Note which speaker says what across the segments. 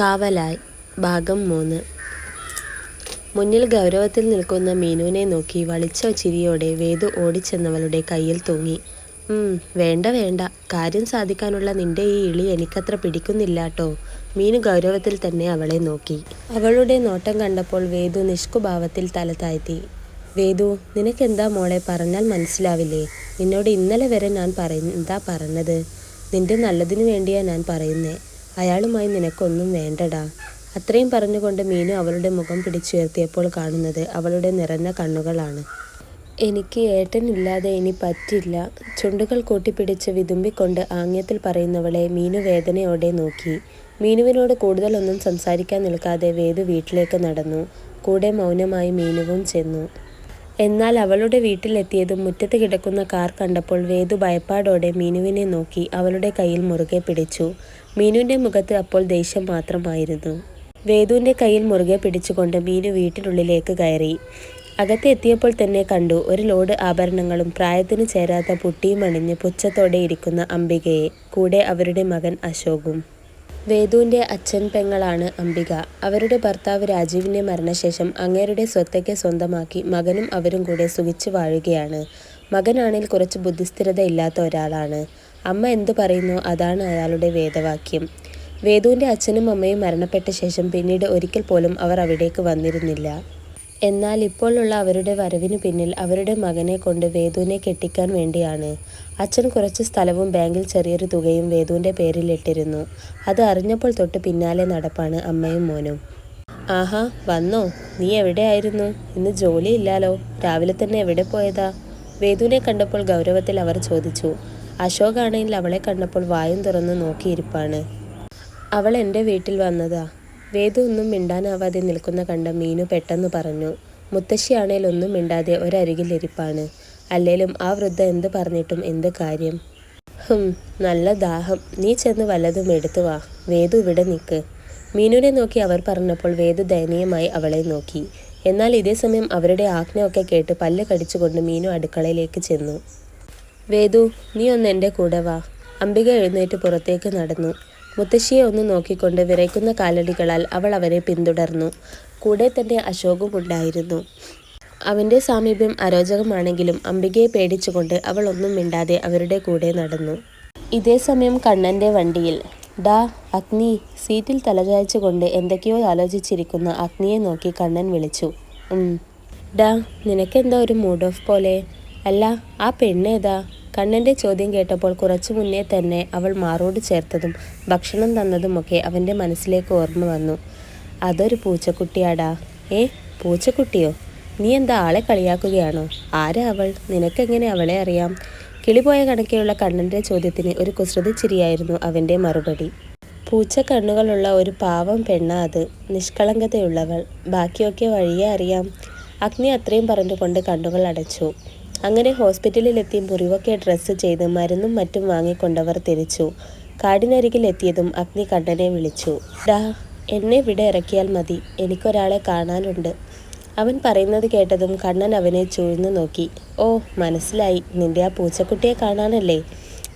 Speaker 1: കാവലായി. ഭാഗം മൂന്ന്. മുന്നിൽ ഗൗരവത്തിൽ നിൽക്കുന്ന മീനുവിനെ നോക്കി വളിച്ച ചിരിയോടെ വേദു ഓടിച്ചെന്നവളുടെ കയ്യിൽ തൂങ്ങി. വേണ്ട വേണ്ട. കാര്യം സാധിക്കാനുള്ള നിന്റെ ഈ ഇളി എനിക്കത്ര പിടിക്കുന്നില്ലാട്ടോ. മീനു ഗൗരവത്തിൽ തന്നെ അവളെ നോക്കി. അവളുടെ നോട്ടം കണ്ടപ്പോൾ വേദു നിഷ്കുഭാവത്തിൽ തല താഴ്ത്തി. വേദു നിനക്കെന്താ മോളെ പറഞ്ഞാൽ മനസ്സിലാവില്ലേ? നിന്നോട് ഇന്നലെ വരെ ഞാൻ പറ എന്താ പറഞ്ഞത്? നിന്റെ നല്ലതിനു വേണ്ടിയാ ഞാൻ പറയുന്നേ. അയാളുമായി നിനക്കൊന്നും വേണ്ടടാ. അത്രയും പറഞ്ഞുകൊണ്ട് മീനു അവളുടെ മുഖം പിടിച്ചുയർത്തിയപ്പോൾ കാണുന്നത് അവളുടെ നിറഞ്ഞ കണ്ണുകളാണ്. എനിക്ക് ഏട്ടനില്ലാതെ ഇനി പറ്റില്ല. ചുണ്ടുകൾ കൂട്ടിപ്പിടിച്ച് വിതുമ്പിക്കൊണ്ട് ആംഗ്യത്തിൽ പറയുന്നവളെ മീനു വേദനയോടെ നോക്കി. മീനുവിനോട് കൂടുതലൊന്നും സംസാരിക്കാൻ നിൽക്കാതെ വേദു വീട്ടിലേക്ക് നടന്നു. കൂടെ മൗനമായി മീനുവും ചെന്നു. എന്നാൽ അവളുടെ വീട്ടിലെത്തിയതും മുറ്റത്ത് കിടക്കുന്ന കാർ കണ്ടപ്പോൾ വേദു ഭയപ്പാടോടെ മീനുവിനെ നോക്കി അവളുടെ കയ്യിൽ മുറുകെ പിടിച്ചു. മീനുവിന്റെ മുഖത്ത് അപ്പോൾ ദേഷ്യം മാത്രമായിരുന്നു. വേദുവിന്റെ കയ്യിൽ മുറുകെ പിടിച്ചുകൊണ്ട് മീനു വീട്ടിനുള്ളിലേക്ക് കയറി. അകത്ത് എത്തിയപ്പോൾ തന്നെ കണ്ടു ഒരു ലോഡ് ആഭരണങ്ങളും പ്രായത്തിന് ചേരാത്ത പുട്ടിയും അണിഞ്ഞ് പുച്ഛത്തോടെ ഇരിക്കുന്ന അംബികയെ. കൂടെ അവരുടെ മകൻ അശോകും. വേദുവിന്റെ അച്ഛൻ പെങ്ങളാണ് അംബിക. അവരുടെ ഭർത്താവ് രാജീവിന്റെ മരണശേഷം അങ്ങേരുടെ സ്വത്തൊക്കെ സ്വന്തമാക്കി മകനും അവരും കൂടെ സുഖിച്ചു വാഴുകയാണ്. മകനാണെങ്കിൽ കുറച്ച് ബുദ്ധിസ്ഥിരത ഇല്ലാത്ത ഒരാളാണ്. അമ്മ എന്തു പറയുന്നു അതാണ് അയാളുടെ വേദവാക്യം. വേദുവിന്റെ അച്ഛനും അമ്മയും മരണപ്പെട്ട ശേഷം പിന്നീട് ഒരിക്കൽ പോലും അവർ അവിടേക്ക് വന്നിരുന്നില്ല. എന്നാൽ ഇപ്പോഴുള്ള അവരുടെ വരവിന് പിന്നിൽ അവരുടെ മകനെ കൊണ്ട് വേദുവിനെ കെട്ടിക്കാൻ വേണ്ടിയാണ്. അച്ഛൻ കുറച്ച് സ്ഥലവും ബാങ്കിൽ ചെറിയൊരു തുകയും വേദുവിന്റെ പേരിലിട്ടിരുന്നു അത് അറിഞ്ഞപ്പോൾ തൊട്ട് പിന്നാലെ നടപ്പാണ് അമ്മയും മോനും. ആഹാ വന്നോ? നീ എവിടെയായിരുന്നു ഇന്ന് ജോലിയില്ലാലോ? രാവിലെ തന്നെ എവിടെ പോയതാ? വേദുവിനെ കണ്ടപ്പോൾ ഗൗരവത്തിൽ അവർ ചോദിച്ചു. അശോകാണെങ്കിൽ അവളെ കണ്ടപ്പോൾ വായും തുറന്ന് നോക്കിയിരിപ്പാണ്. അവൾ എന്റെ വീട്ടിൽ വന്നതാ. വേദു ഒന്നും മിണ്ടാനാവാതെ നിൽക്കുന്ന കണ്ട മീനു പെട്ടെന്ന് പറഞ്ഞു മുത്തശ്ശിയാണേൽ ഒന്നും മിണ്ടാതെ ഒരരികിലിരിപ്പാണ് അല്ലേലും ആ വൃദ്ധ എന്ത് പറഞ്ഞിട്ടും എന്ത് കാര്യം? ഹും നല്ല ദാഹം. നീ ചെന്ന് വല്ലതും എടുത്തു വാ. വേദു ഇവിടെ നിൽക്ക് മീനുവിനെ നോക്കി അവർ പറഞ്ഞപ്പോൾ വേദു ദയനീയമായി അവളെ നോക്കി. എന്നാൽ ഇതേസമയം അവരുടെ ആജ്ഞയൊക്കെ കേട്ട് പല്ല് കടിച്ചുകൊണ്ട് മീനു അടുക്കളയിലേക്ക് ചെന്നു. വേദു നീ ഒന്ന് എന്റെ കൂടെ വാ. അംബിക എഴുന്നേറ്റ് പുറത്തേക്ക് നടന്നു. മുത്തശ്ശിയെ ഒന്ന് നോക്കിക്കൊണ്ട് വിറയ്ക്കുന്ന കാലടികളാൽ അവൾ അവരെ പിന്തുടർന്നു. കൂടെ തന്നെ അശോകും ഉണ്ടായിരുന്നു. അവന്റെ സാമീപ്യം അരോചകമാണെങ്കിലും അംബികയെ പേടിച്ചുകൊണ്ട് അവൾ ഒന്നും മിണ്ടാതെ അവരുടെ കൂടെ നടന്നു. ഇതേ സമയം കണ്ണന്റെ വണ്ടിയിൽ ഡാ അഗ്നി സീറ്റിൽ തലചായ്ച്ചുകൊണ്ട് എന്തൊക്കെയോ ആലോചിച്ചിരിക്കുന്ന അഗ്നിയെ നോക്കി കണ്ണൻ വിളിച്ചു. ഡാ നിനക്കെന്താ ഒരു മൂഡ് ഓഫ് പോലെ? അല്ല ആ പെണ്ണേതാ കണ്ണന്റെ ചോദ്യം കേട്ടപ്പോൾ കുറച്ചു മുന്നേ തന്നെ അവൾ മാറോട് ചേർത്തതും ഭക്ഷണം തന്നതുമൊക്കെ അവന്റെ മനസ്സിലേക്ക് ഓർമ്മ വന്നു. അതൊരു പൂച്ചക്കുട്ടിയാടാ. ഏ പൂച്ചക്കുട്ടിയോ? നീ എന്താ ആളെ കളിയാക്കുകയാണോ? ആരാ അവൾ? നിനക്കെങ്ങനെ അവളെ അറിയാം? കിളിപോയ കണക്കെയുള്ള കണ്ണന്റെ ചോദ്യത്തിന് ഒരു കുസൃതി ചിരിയായിരുന്നു അവന്റെ മറുപടി. പൂച്ച കണ്ണുകളുള്ള ഒരു പാവം പെണ്ണ അത്. നിഷ്കളങ്കതയുള്ളവൾ. ബാക്കിയൊക്കെ വഴിയെ അറിയാം. അഗ്നി അത്രയും പറഞ്ഞുകൊണ്ട് കണ്ണുകൾ അടച്ചു. അങ്ങനെ ഹോസ്പിറ്റലിലെത്തി മുറിവൊക്കെ ഡ്രസ്സ് ചെയ്ത് മരുന്നും മറ്റും വാങ്ങിക്കൊണ്ടവർ തിരിച്ചു. കാടിനരികിൽ എത്തിയതും അഗ്നി കണ്ണനെ വിളിച്ചു. ഡാ എന്നെ ഇവിടെ ഇറക്കിയാൽ മതി. എനിക്കൊരാളെ കാണാനുണ്ട്. അവൻ പറയുന്നത് കേട്ടതും കണ്ണൻ അവനെ ചൂഴ്ന്നു നോക്കി. ഓ മനസ്സിലായി. നിന്റെ ആ പൂച്ചക്കുട്ടിയെ കാണാനല്ലേ?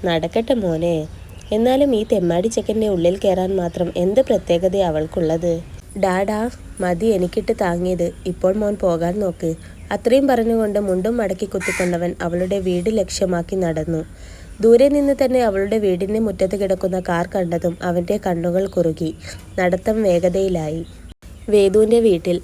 Speaker 1: നടക്കട്ടെ മോനെ. എന്നാലും ഈ തെമ്മാടി ചെക്കന്റെ ഉള്ളിൽ കയറാൻ മാത്രം എന്ത് പ്രത്യേകത അവൾക്കുള്ളത്? ഡാഡാ മതി എനിക്കിട്ട് താങ്ങിയത്. ഇപ്പോൾ മോൻ പോകാൻ നോക്ക്. അത്രയും പറഞ്ഞുകൊണ്ട് മുണ്ടും മടക്കി കുത്തിക്കൊണ്ടവൻ അവളുടെ വീട് ലക്ഷ്യമാക്കി നടന്നു. ദൂരെ നിന്ന് തന്നെ അവളുടെ വീടിന്റെ മുറ്റത്ത് കിടക്കുന്ന കാർ കണ്ടതും അവന്റെ കണ്ണുകൾ കുറുകി. നടത്തം വേഗതയിലായി. വേദുവിന്റെ വീട്ടിൽ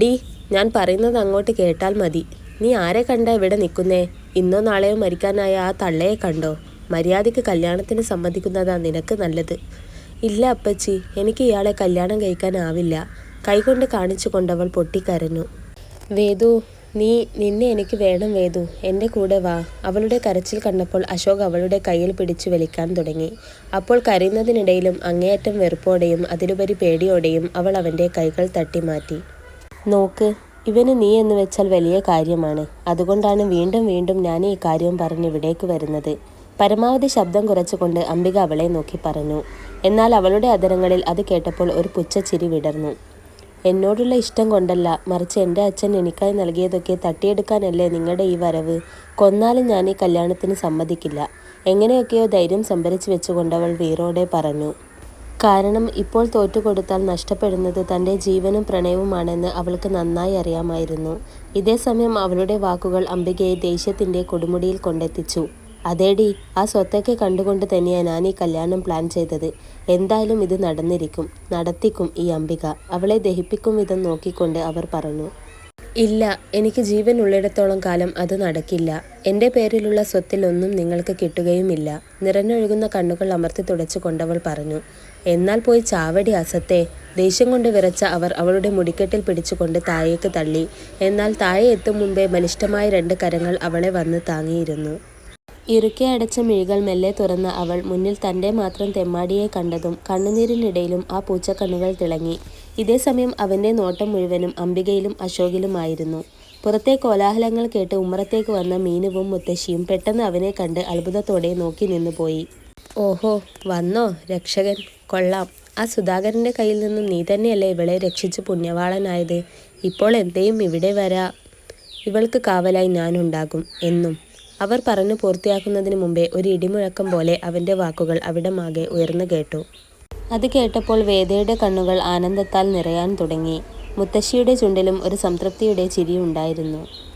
Speaker 1: ഡി ഞാൻ പറയുന്നത് അങ്ങോട്ട് കേട്ടാൽ മതി. നീ ആരെ കണ്ട ഇവിടെ നിൽക്കുന്നേ? ഇന്നോ നാളെയോ മരിക്കാനായ ആ തള്ളയെ കണ്ടോ? മര്യാദയ്ക്ക് കല്യാണത്തിന് സമ്മതിക്കുന്നതാ നിനക്ക് നല്ലത്. ഇല്ല അപ്പച്ചി. എനിക്ക് ഇയാളെ കല്യാണം കഴിക്കാനാവില്ല കൈകൊണ്ട് കാണിച്ചു കൊണ്ടവൾ പൊട്ടിക്കരഞ്ഞു. വേദു നീ നിന്നെ എനിക്ക് വേണം വേദു. എന്റെ കൂടെ വാ. അവളുടെ കരച്ചിൽ കണ്ടപ്പോൾ അശോക് അവളുടെ കയ്യിൽ പിടിച്ചു വലിക്കാൻ തുടങ്ങി. അപ്പോൾ കരയുന്നതിനിടയിലും അങ്ങേയറ്റം വെറുപ്പോടെയും അതിലുപരി പേടിയോടെയും അവൾ അവന്റെ കൈകൾ തട്ടിമാറ്റി നോക്ക് ഇവന് നീ എന്ന് വെച്ചാൽ വലിയ കാര്യമാണ്. അതുകൊണ്ടാണ് വീണ്ടും വീണ്ടും ഞാൻ ഈ കാര്യം പറഞ്ഞ് ഇവിടേക്ക് വരുന്നത്. പരമാവധി ശബ്ദം കുറച്ചുകൊണ്ട് അംബിക അവളെ നോക്കി പറഞ്ഞു. എന്നാൽ അവളുടെ അതരങ്ങളിൽ അത് കേട്ടപ്പോൾ ഒരു പുച്ഛച്ചിരി വിടർന്നു. എന്നോടുള്ള ഇഷ്ടം കൊണ്ടല്ല മറിച്ച് എന്റെ അച്ഛൻ എനിക്കായി നൽകിയതൊക്കെ തട്ടിയെടുക്കാനല്ലേ നിങ്ങളുടെ ഈ വരവ്? കൊന്നാലും ഞാൻ ഈ കല്യാണത്തിന് സമ്മതിക്കില്ല. എങ്ങനെയൊക്കെയോ ധൈര്യം സംഭരിച്ചു വെച്ചുകൊണ്ട് അവൾ വീറോടെ പറഞ്ഞു. കാരണം ഇപ്പോൾ തോറ്റുകൊടുത്താൽ നഷ്ടപ്പെടുന്നത് തന്റെ ജീവനും പ്രണയവുമാണെന്ന് അവൾക്ക് നന്നായി അറിയാമായിരുന്നു. ഇതേസമയം അവളുടെ വാക്കുകൾ അംബികയെ ദേഷ്യത്തിന്റെ കൊടുമുടിയിൽ കൊണ്ടെത്തിച്ചു. അതേടി, ആ സ്വത്തൊക്കെ കണ്ടുകൊണ്ട് തന്നെയാണ് ഞാൻ ഈ കല്യാണം പ്ലാൻ ചെയ്തത്. എന്തായാലും ഇത് നടന്നിരിക്കും. നടത്തിക്കും ഈ അംബിക. അവളെ ദഹിപ്പിക്കും വിധം നോക്കിക്കൊണ്ട് അവർ പറഞ്ഞു. ഇല്ല, എനിക്ക് ജീവനുള്ളിടത്തോളം കാലം അത് നടക്കില്ല. എന്റെ പേരിലുള്ള സ്വത്തിലൊന്നും നിങ്ങൾക്ക് കിട്ടുകയുമില്ല. നിറഞ്ഞൊഴുകുന്ന കണ്ണുകൾ അമർത്തി തുടച്ചുകൊണ്ടവൾ പറഞ്ഞു. എന്നാൽ പോയി ചാവടി അസത്തെ ദേഷ്യം കൊണ്ട് വിറച്ച അവർ അവളുടെ മുടിക്കെട്ടിൽ പിടിച്ചുകൊണ്ട് താഴേക്ക് തള്ളി. എന്നാൽ താഴെ എത്തും മുമ്പേ ബലിഷ്ഠമായ രണ്ട് കരങ്ങൾ അവളെ വന്ന് താങ്ങിയിരുന്നു. ഇറുകെ അടച്ച മിഴികൾ മെല്ലെ തുറന്ന അവൾ മുന്നിൽ തന്റെ മാത്രം തെമ്മാടിയെ കണ്ടതും കണ്ണുനീരിനിടയിലും ആ പൂച്ചക്കണ്ണുകൾ തിളങ്ങി. ഇതേസമയം അവന്റെ നോട്ടം മുഴുവനും അംബികയിലും അശോകിലുമായിരുന്നു. പുറത്തെ കോലാഹലങ്ങൾ കേട്ട് ഉമ്മറത്തേക്ക് വന്ന മീനുവും മുത്തശ്ശിയും പെട്ടെന്ന് അവനെ കണ്ട് അത്ഭുതത്തോടെ നോക്കി നിന്നുപോയി. ഓഹോ, വന്നോ രക്ഷകൻ. കൊള്ളാം. ആ സുധാകരന്റെ കയ്യിൽ നിന്നും നീ തന്നെയല്ലേ ഇവളെ രക്ഷിച്ച് പുണ്യവാളനായത്. ഇപ്പോൾ എന്തേയും ഇവിടെ വരാ. ഇവൾക്ക് കാവലായി ഞാനുണ്ടാകും. എന്നും. അവർ പറഞ്ഞു പൂർത്തിയാക്കുന്നതിന് മുമ്പേ ഒരു ഇടിമുഴക്കം പോലെ അവന്റെ വാക്കുകൾ അവിടെ മാകെ ഉയർന്നു കേട്ടു. അത് കേട്ടപ്പോൾ വേദയുടെ കണ്ണുകൾ ആനന്ദത്താൽ നിറയാൻ തുടങ്ങി. മുത്തശ്ശിയുടെ ചുണ്ടിലും ഒരു സംതൃപ്തിയുടെ ചിരിയുണ്ടായിരുന്നു.